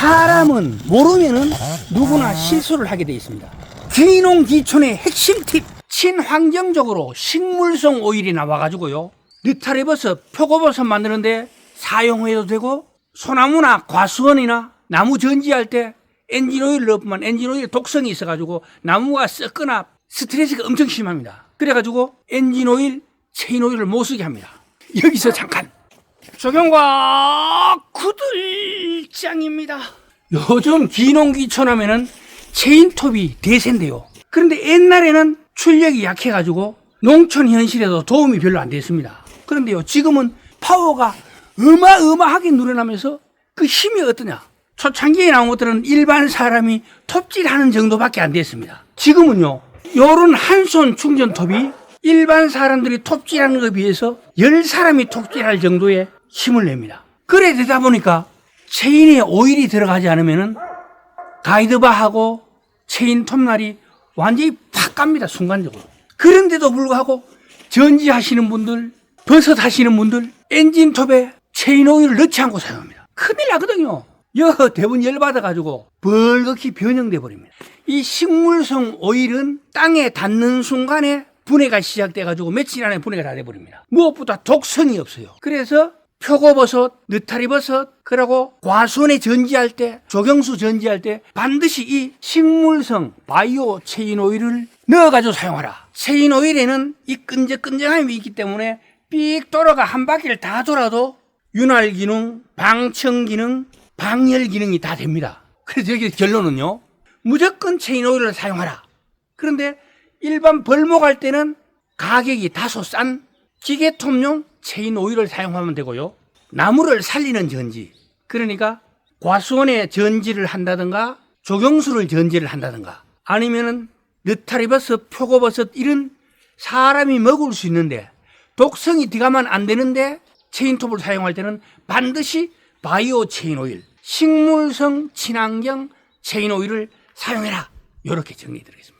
사람은 모르면은 누구나 실수를 하게 돼 있습니다. 귀농귀촌의 핵심 팁. 친환경적으로 식물성 오일이 나와가지고요. 느타리버섯, 표고버섯 만드는데 사용해도 되고 소나무나 과수원이나 나무 전지할 때 엔진 오일을 넣으면 엔진 오일 독성이 있어가지고 나무가 썩거나 스트레스가 엄청 심합니다. 그래가지고 엔진 오일, 체인 오일을 못 쓰게 합니다. 여기서 잠깐 조경과 구들장입니다. 요즘 기농기촌하면은 체인톱이 대세인데요. 그런데 옛날에는 출력이 약해가지고 농촌 현실에도 도움이 별로 안 됐습니다. 그런데요, 지금은 파워가 어마어마하게 늘어나면서 그 힘이 어떠냐? 초창기에 나온 것들은 일반 사람이 톱질하는 정도밖에 안 됐습니다. 지금은요, 요런 한 손 충전톱이 일반 사람들이 톱질하는 것에 비해서 열 사람이 톱질할 정도의 힘을 냅니다. 그래 되다 보니까 체인에 오일이 들어가지 않으면은 가이드바하고 체인 톱날이 완전히 팍 갑니다, 순간적으로. 그런데도 불구하고 전지하시는 분들, 버섯 하시는 분들, 엔진톱에 체인 오일을 넣지 않고 사용합니다. 큰일 나거든요. 여 대부분 열받아가지고 벌겋게 변형돼 버립니다. 이 식물성 오일은 땅에 닿는 순간에 분해가 시작돼가지고 며칠 안에 분해가 다 돼버립니다. 무엇보다 독성이 없어요. 그래서 표고버섯, 느타리버섯, 그리고 과수원에 전지할 때, 조경수 전지할 때 반드시 이 식물성 바이오 체인 오일을 넣어가지고 사용하라. 체인 오일에는 이 끈적끈적함이 있기 때문에 삑 돌아가 한 바퀴를 다 돌아도 윤활 기능, 방청 기능, 방열 기능이 다 됩니다. 그래서 여기 결론은요. 무조건 체인 오일을 사용하라. 그런데 일반 벌목할 때는 가격이 다소 싼 기계톱용 체인 오일을 사용하면 되고요. 나무를 살리는 전지. 그러니까 과수원에 전지를 한다든가 조경수를 전지를 한다든가 아니면은 느타리버섯, 표고버섯 이런 사람이 먹을 수 있는데 독성이 들어가면 안 되는데 체인톱을 사용할 때는 반드시 바이오 체인 오일, 식물성 친환경 체인 오일을 사용해라. 이렇게 정리드리겠습니다.